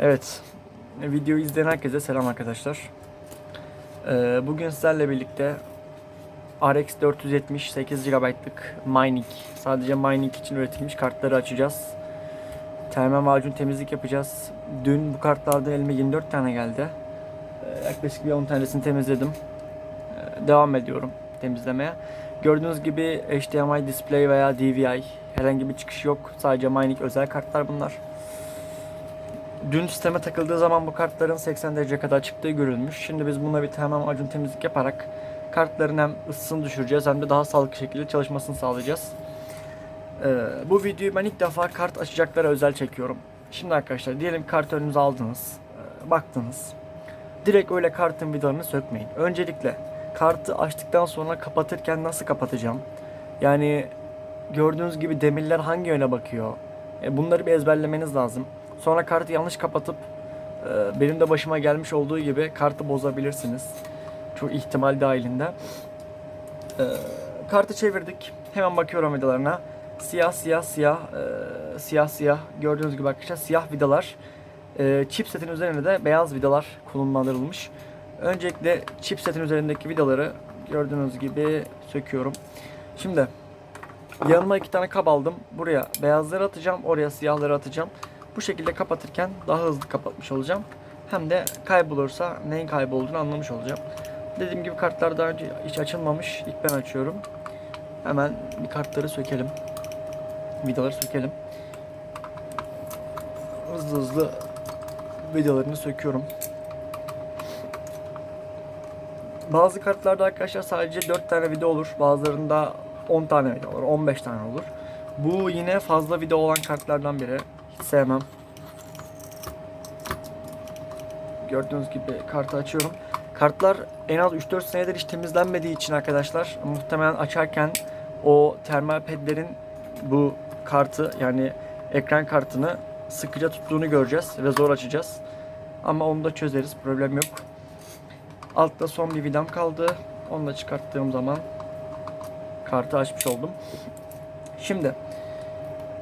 Evet, videoyu izleyen herkese selam arkadaşlar. Ee, bugün sizlerle birlikte RX 470 8 GB'lık mining, sadece mining için üretilmiş kartları açacağız. Termal macun temizlik yapacağız. Dün bu kartlardan elime 24 tane geldi. Ee, yaklaşık bir 10 tanesini temizledim. Ee, devam ediyorum temizlemeye. Gördüğünüz gibi HDMI display veya DVI herhangi bir çıkış yok. Sadece mining özel kartlar bunlar. Dün sisteme takıldığı zaman bu kartların 80 derece kadar çıktığı görülmüş. Şimdi biz buna bir tamamen macun temizlik yaparak kartların hem ısısını düşüreceğiz hem de daha sağlıklı şekilde çalışmasını sağlayacağız. Ee, bu videoyu ben ilk defa kart açacaklara özel çekiyorum. Şimdi arkadaşlar diyelim kart önünüze aldınız, e, baktınız. Direkt öyle kartın vidalarını sökmeyin. Öncelikle kartı açtıktan sonra kapatırken nasıl kapatacağım? Yani gördüğünüz gibi demirler hangi yöne bakıyor? E, bunları bir ezberlemeniz lazım. Sonra kartı yanlış kapatıp e, benim de başıma gelmiş olduğu gibi kartı bozabilirsiniz. Çok ihtimal dahilinde. E, kartı çevirdik. Hemen bakıyorum vidalarına. Siyah siyah siyah e, siyah siyah gördüğünüz gibi arkadaşlar siyah vidalar. Chipsetin üzerine de beyaz vidalar konumlandırılmış. Öncelikle chipsetin üzerindeki vidaları gördüğünüz gibi söküyorum. Şimdi yanıma iki tane kab aldım. Buraya beyazları atacağım, oraya siyahları atacağım. Bu şekilde kapatırken daha hızlı kapatmış olacağım. Hem de kaybolursa neyin kaybolduğunu anlamış olacağım. Dediğim gibi kartlar daha önce hiç açılmamış. İlk ben açıyorum. Hemen bir kartları sökelim. Vidaları sökelim. Hızlı hızlı vidalarını söküyorum. Bazı kartlarda arkadaşlar sadece 4 tane vida olur. Bazılarında 10 tane vida olur. 15 tane olur. Bu yine fazla vida olan kartlardan biri. Sevmem. Gördüğünüz gibi kartı açıyorum. Kartlar en az 3-4 senedir hiç temizlenmediği için arkadaşlar muhtemelen açarken o termal pedlerin bu kartı yani ekran kartını sıkıca tuttuğunu göreceğiz ve zor açacağız. Ama onu da çözeriz problem yok. Altta son bir vidam kaldı. Onu da çıkarttığım zaman kartı açmış oldum. Şimdi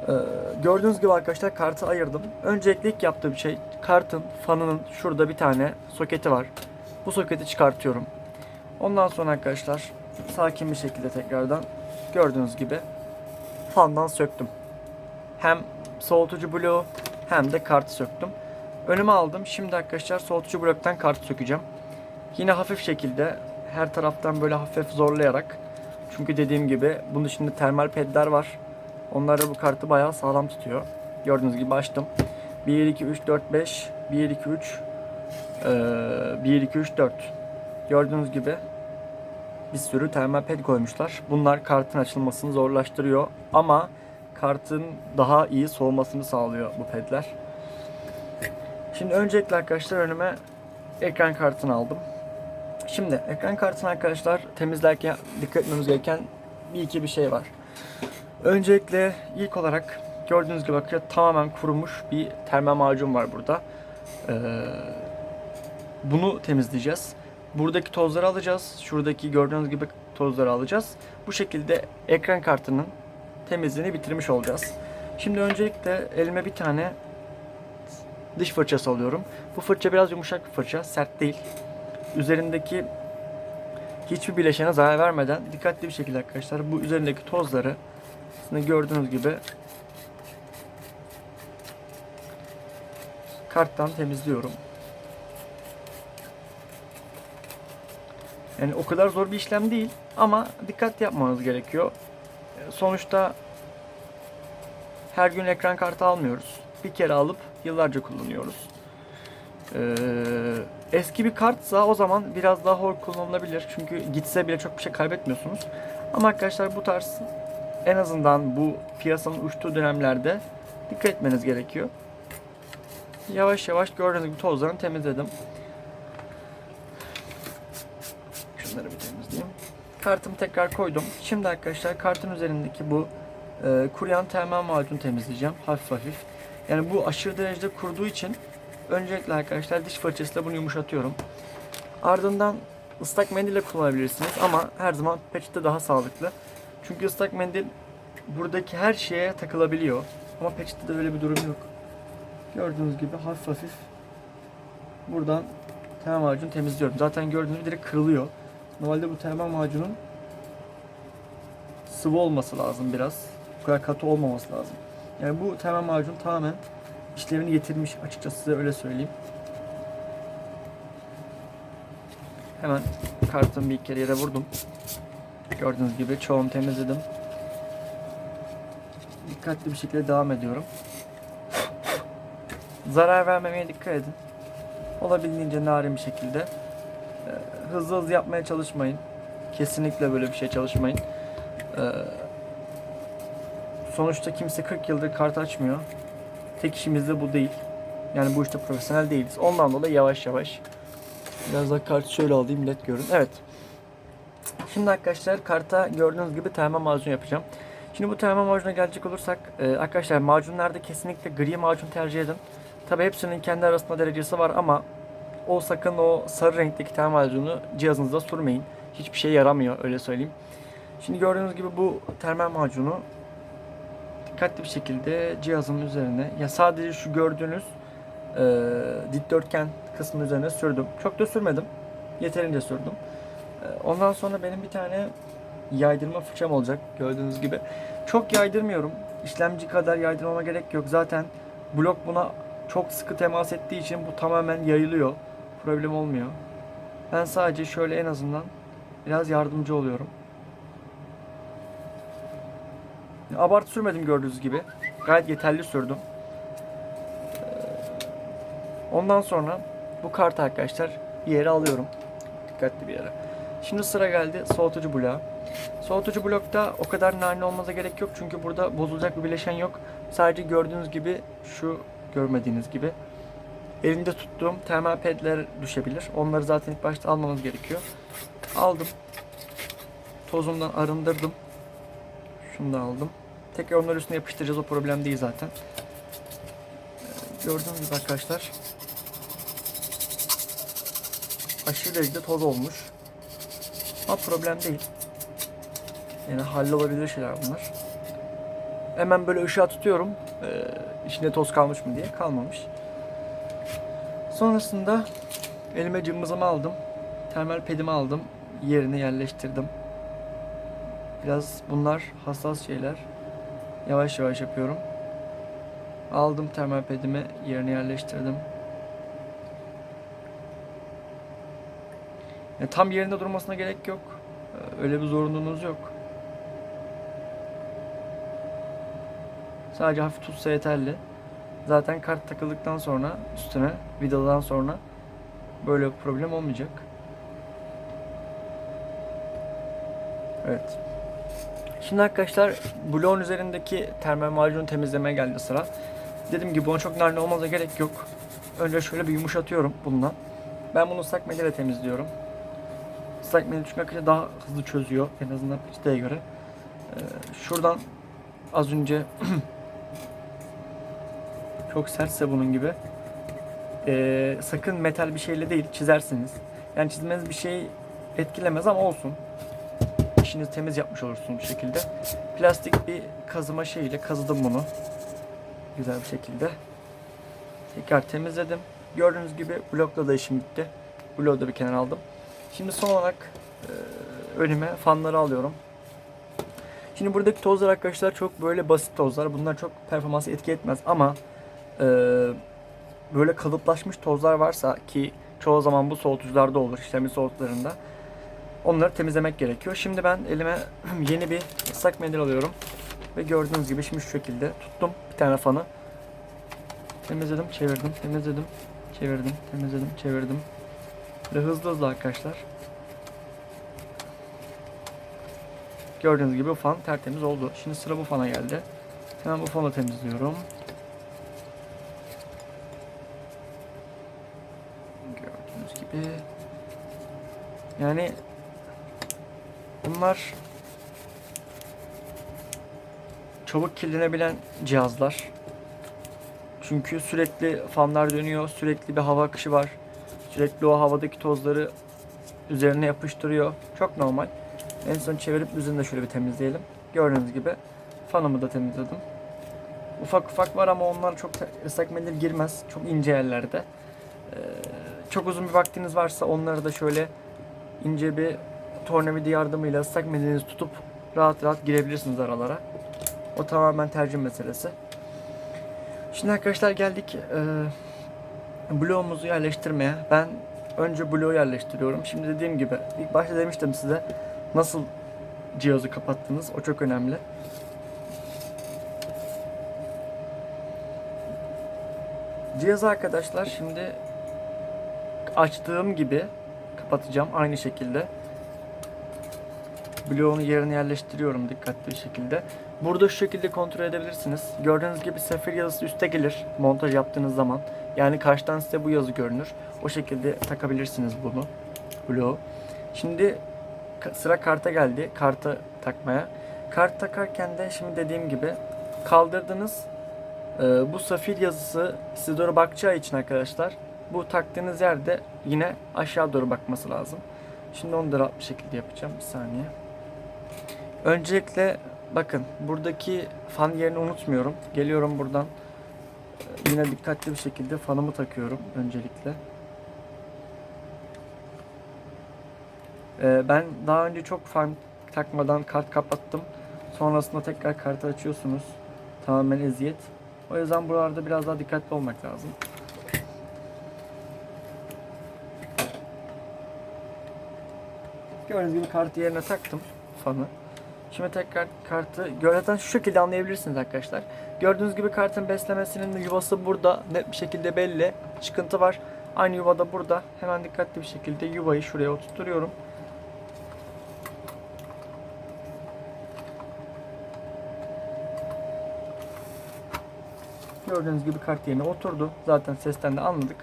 ee, gördüğünüz gibi arkadaşlar kartı ayırdım. Öncelikle ilk yaptığım şey kartın fanının şurada bir tane soketi var. Bu soketi çıkartıyorum. Ondan sonra arkadaşlar sakin bir şekilde tekrardan gördüğünüz gibi fandan söktüm. Hem soğutucu bloğu hem de kartı söktüm. Önüme aldım. Şimdi arkadaşlar soğutucu bloktan kartı sökeceğim. Yine hafif şekilde her taraftan böyle hafif zorlayarak çünkü dediğim gibi bunun içinde termal pedler var. Onlar da bu kartı bayağı sağlam tutuyor. Gördüğünüz gibi açtım. 1, 2, 3, 4, 5. 1, 2, 3. Ee, 1, 2, 3, 4. Gördüğünüz gibi bir sürü termal ped koymuşlar. Bunlar kartın açılmasını zorlaştırıyor. Ama kartın daha iyi soğumasını sağlıyor bu pedler. Şimdi öncelikle arkadaşlar önüme ekran kartını aldım. Şimdi ekran kartını arkadaşlar temizlerken dikkat etmemiz gereken bir iki bir şey var. Öncelikle ilk olarak gördüğünüz gibi bakın tamamen kurumuş bir termal macun var burada. Ee, bunu temizleyeceğiz. Buradaki tozları alacağız. Şuradaki gördüğünüz gibi tozları alacağız. Bu şekilde ekran kartının temizliğini bitirmiş olacağız. Şimdi öncelikle elime bir tane diş fırçası alıyorum. Bu fırça biraz yumuşak bir fırça, sert değil. Üzerindeki hiçbir bileşene zarar vermeden dikkatli bir şekilde arkadaşlar bu üzerindeki tozları aslında gördüğünüz gibi karttan temizliyorum. Yani o kadar zor bir işlem değil ama dikkat yapmanız gerekiyor. Sonuçta her gün ekran kartı almıyoruz. Bir kere alıp yıllarca kullanıyoruz. Ee, eski bir kartsa o zaman biraz daha hor kullanılabilir. Çünkü gitse bile çok bir şey kaybetmiyorsunuz. Ama arkadaşlar bu tarz en azından bu piyasanın uçtuğu dönemlerde dikkat etmeniz gerekiyor. Yavaş yavaş gördüğünüz gibi tozlarını temizledim. Şunları bir temizleyeyim. Kartımı tekrar koydum. Şimdi arkadaşlar kartın üzerindeki bu e, kuruyan termal macun temizleyeceğim. Hafif hafif. Yani bu aşırı derecede kuruduğu için öncelikle arkadaşlar diş fırçasıyla bunu yumuşatıyorum. Ardından ıslak mendille kullanabilirsiniz ama her zaman peçete daha sağlıklı. Çünkü ıslak mendil buradaki her şeye takılabiliyor. Ama peçetede öyle bir durum yok. Gördüğünüz gibi hafif hafif buradan termal macunu temizliyorum. Zaten gördüğünüz gibi direkt kırılıyor. Normalde bu termal macunun sıvı olması lazım biraz. Bu kadar katı olmaması lazım. Yani bu termal macun tamamen işlevini yitirmiş açıkçası size öyle söyleyeyim. Hemen kartımı bir kere yere vurdum. Gördüğünüz gibi çoğunu temizledim. Dikkatli bir şekilde devam ediyorum. Zarar vermemeye dikkat edin. Olabildiğince narin bir şekilde. Ee, hızlı hızlı yapmaya çalışmayın. Kesinlikle böyle bir şey çalışmayın. Ee, sonuçta kimse 40 yıldır kart açmıyor. Tek işimiz de bu değil. Yani bu işte profesyonel değiliz. Ondan dolayı yavaş yavaş. Biraz da kartı şöyle alayım millet görün. Evet. Şimdi arkadaşlar karta gördüğünüz gibi termal macun yapacağım. Şimdi bu termal macuna gelecek olursak e, arkadaşlar macunlarda kesinlikle gri macun tercih edin. Tabi hepsinin kendi arasında derecesi var ama o sakın o sarı renkteki termal macunu cihazınıza sürmeyin. Hiçbir şey yaramıyor öyle söyleyeyim. Şimdi gördüğünüz gibi bu termal macunu dikkatli bir şekilde cihazın üzerine ya sadece şu gördüğünüz e, dikdörtgen kısmının üzerine sürdüm. Çok da sürmedim. Yeterince sürdüm. E, ondan sonra benim bir tane yaydırma fırçam olacak gördüğünüz gibi. Çok yaydırmıyorum. İşlemci kadar yaydırmama gerek yok. Zaten blok buna çok sıkı temas ettiği için bu tamamen yayılıyor. Problem olmuyor. Ben sadece şöyle en azından biraz yardımcı oluyorum. Abartı sürmedim gördüğünüz gibi. Gayet yeterli sürdüm. Ee, Ondan sonra bu kartı arkadaşlar bir yere alıyorum. Dikkatli bir yere. Şimdi sıra geldi soğutucu bloğa. Soğutucu blokta o kadar narin olmanıza gerek yok çünkü burada bozulacak bir bileşen yok. Sadece gördüğünüz gibi şu görmediğiniz gibi elimde tuttuğum termal pedler düşebilir. Onları zaten ilk başta almamız gerekiyor. Aldım. Tozumdan arındırdım. Şunu da aldım. Tekrar onları üstüne yapıştıracağız. O problem değil zaten. Ee, Gördüğünüz gibi arkadaşlar. Aşırı derecede toz olmuş. Ama problem değil. Yani hallolabilir şeyler bunlar. Hemen böyle ışığa tutuyorum. Ee, içinde toz kalmış mı diye. Kalmamış. Sonrasında elime cımbızımı aldım. Termal pedimi aldım. Yerine yerleştirdim. Biraz bunlar hassas şeyler. Yavaş yavaş yapıyorum. Aldım termal pedimi yerine yerleştirdim. Yani tam yerinde durmasına gerek yok. Ee, Öyle bir zorunluluğunuz yok. Sadece hafif tutsa yeterli. Zaten kart takıldıktan sonra üstüne vidadan sonra böyle bir problem olmayacak. Evet. Şimdi arkadaşlar bloğun üzerindeki termal macunu temizlemeye geldi sıra. Dediğim gibi buna çok narin olmaza gerek yok. Önce şöyle bir yumuşatıyorum bununla. Ben bunu ıslak mendille temizliyorum. Mendil çünkü arkadaşlar daha hızlı çözüyor en azından peçeteye göre. Ee, şuradan az önce çok sertse bunun gibi. Ee, sakın metal bir şeyle değil çizersiniz. Yani çizmeniz bir şey etkilemez ama olsun. İşinizi temiz yapmış olursunuz bir şekilde. Plastik bir kazıma şeyiyle kazıdım bunu. Güzel bir şekilde. Tekrar temizledim. Gördüğünüz gibi blokla da işim bitti. Bloğu da bir kenara aldım. Şimdi son olarak e, önüme fanları alıyorum. Şimdi buradaki tozlar arkadaşlar çok böyle basit tozlar. Bunlar çok performansı etki etmez ama e, böyle kalıplaşmış tozlar varsa ki çoğu zaman bu soğutucularda olur işlemci soğutularında. Onları temizlemek gerekiyor. Şimdi ben elime yeni bir ıslak mendil alıyorum. Ve gördüğünüz gibi şimdi şu şekilde tuttum bir tane fanı. Temizledim, çevirdim, temizledim, çevirdim, temizledim, çevirdim. Ve hızlı hızlı arkadaşlar. Gördüğünüz gibi bu fan tertemiz oldu. Şimdi sıra bu fana geldi. Hemen bu fanı temizliyorum. Gördüğünüz gibi. Yani bunlar çabuk kirlenebilen cihazlar. Çünkü sürekli fanlar dönüyor, sürekli bir hava akışı var. Sürekli o havadaki tozları üzerine yapıştırıyor. Çok normal. En son çevirip üzerinde şöyle bir temizleyelim. Gördüğünüz gibi fanımı da temizledim. Ufak ufak var ama onlar çok ıslak mendil girmez. Çok ince yerlerde. Ee, çok uzun bir vaktiniz varsa onları da şöyle ince bir tornavida yardımıyla ıslak mendilinizi tutup rahat rahat girebilirsiniz aralara. O tamamen tercih meselesi. Şimdi arkadaşlar geldik e, bloğumuzu yerleştirmeye. Ben önce bloğu yerleştiriyorum. Şimdi dediğim gibi ilk başta demiştim size nasıl cihazı kapattınız. O çok önemli. Cihazı arkadaşlar şimdi açtığım gibi kapatacağım aynı şekilde. Bloğun yerine yerleştiriyorum dikkatli bir şekilde. Burada şu şekilde kontrol edebilirsiniz. Gördüğünüz gibi sefir yazısı üste gelir montaj yaptığınız zaman. Yani karşıdan size bu yazı görünür. O şekilde takabilirsiniz bunu. Bloğu. Şimdi sıra karta geldi. Karta takmaya. Kart takarken de şimdi dediğim gibi kaldırdınız. Ee, bu safir yazısı size doğru bakacağı için arkadaşlar bu taktığınız yerde yine aşağı doğru bakması lazım. Şimdi onu da rahat bir şekilde yapacağım. Bir saniye. Öncelikle bakın buradaki fan yerini unutmuyorum. Geliyorum buradan. Yine dikkatli bir şekilde fanımı takıyorum öncelikle. Ee, ben daha önce çok fan takmadan kart kapattım. Sonrasında tekrar kartı açıyorsunuz. Tamamen eziyet. O yüzden buralarda biraz daha dikkatli olmak lazım. Gördüğünüz gibi kartı yerine taktım fanı. Şimdi tekrar kartı zaten şu şekilde anlayabilirsiniz arkadaşlar. Gördüğünüz gibi kartın beslemesinin yuvası burada net bir şekilde belli. Çıkıntı var. Aynı yuvada burada. Hemen dikkatli bir şekilde yuvayı şuraya oturtuyorum. Gördüğünüz gibi kart yerine oturdu. Zaten sesten de anladık.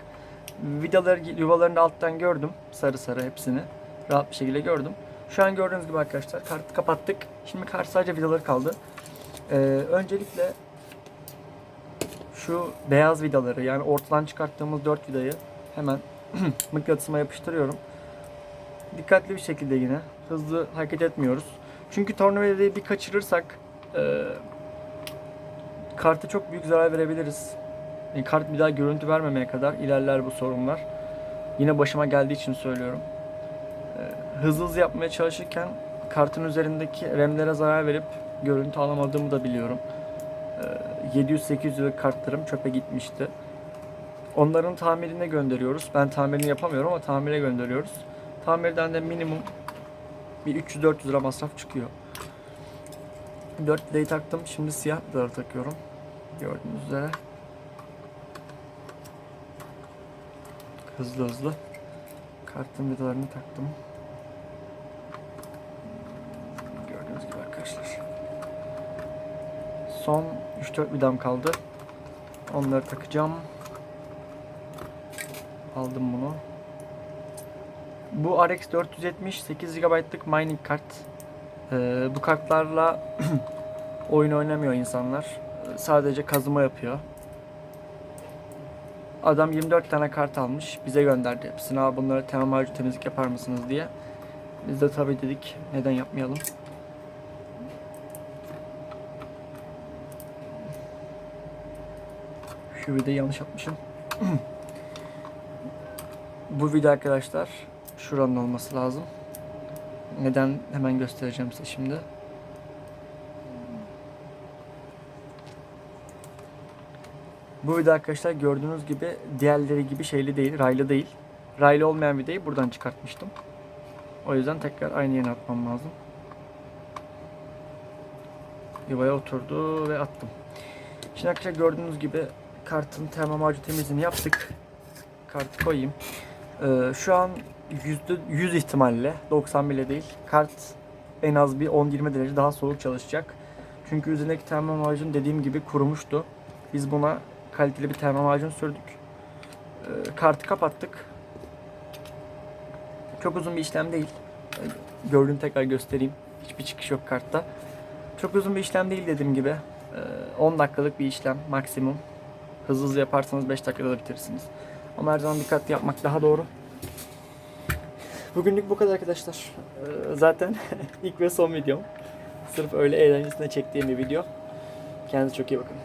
Vidaları yuvalarını alttan gördüm. Sarı sarı hepsini. Rahat bir şekilde gördüm. Şu an gördüğünüz gibi arkadaşlar kartı kapattık. Şimdi kart sadece vidaları kaldı. Ee, öncelikle şu beyaz vidaları yani ortadan çıkarttığımız 4 vidayı hemen mıknatısıma yapıştırıyorum. Dikkatli bir şekilde yine hızlı hareket etmiyoruz. Çünkü tornavidayı bir kaçırırsak e, kartı çok büyük zarar verebiliriz. Yani kart bir daha görüntü vermemeye kadar ilerler bu sorunlar. Yine başıma geldiği için söylüyorum. Ee, hızlı hızlı yapmaya çalışırken kartın üzerindeki RAM'lere zarar verip görüntü alamadığımı da biliyorum. Ee, 700-800 liralık kartlarım çöpe gitmişti. Onların tamirine gönderiyoruz. Ben tamirini yapamıyorum ama tamire gönderiyoruz. Tamirden de minimum bir 300-400 lira masraf çıkıyor. 4 vidayı taktım. Şimdi siyah vidaları takıyorum. Gördüğünüz üzere. Hızlı hızlı. Kartın vidalarını taktım. Gördüğünüz gibi arkadaşlar. Son 3-4 vidam kaldı. Onları takacağım. Aldım bunu. Bu RX 470 8 GB'lık mining kart. Ee, bu kartlarla oyun oynamıyor insanlar. Ee, Sadece kazıma yapıyor. Adam 24 tane kart almış. Bize gönderdi hepsini. Abi bunları temel harcı temizlik yapar mısınız diye. Biz de tabii dedik neden yapmayalım. Şu yanlış yapmışım. Bu video arkadaşlar şuranın olması lazım. Neden hemen göstereceğim size şimdi. Bu video arkadaşlar gördüğünüz gibi diğerleri gibi şeyli değil, raylı değil. Raylı olmayan videoyu buradan çıkartmıştım. O yüzden tekrar aynı yerine atmam lazım. Yuvaya oturdu ve attım. Şimdi arkadaşlar gördüğünüz gibi kartın termal macun temizliğini yaptık. Kartı koyayım. Ee, şu an yüzde yüz ihtimalle 90 bile değil. Kart en az bir 10-20 derece daha soğuk çalışacak. Çünkü üzerindeki termal macun dediğim gibi kurumuştu. Biz buna kaliteli bir termal macun sürdük. Ee, kartı kapattık. Çok uzun bir işlem değil. Ee, Gördüğünü tekrar göstereyim. Hiçbir çıkış yok kartta. Çok uzun bir işlem değil dediğim gibi. Ee, 10 dakikalık bir işlem maksimum. Hızlı hızlı yaparsanız 5 dakikada da bitirirsiniz. Ama her zaman dikkatli yapmak daha doğru. Bugünlük bu kadar arkadaşlar. Ee, zaten ilk ve son videom. Sırf öyle eğlencesine çektiğim bir video. Kendinize çok iyi bakın.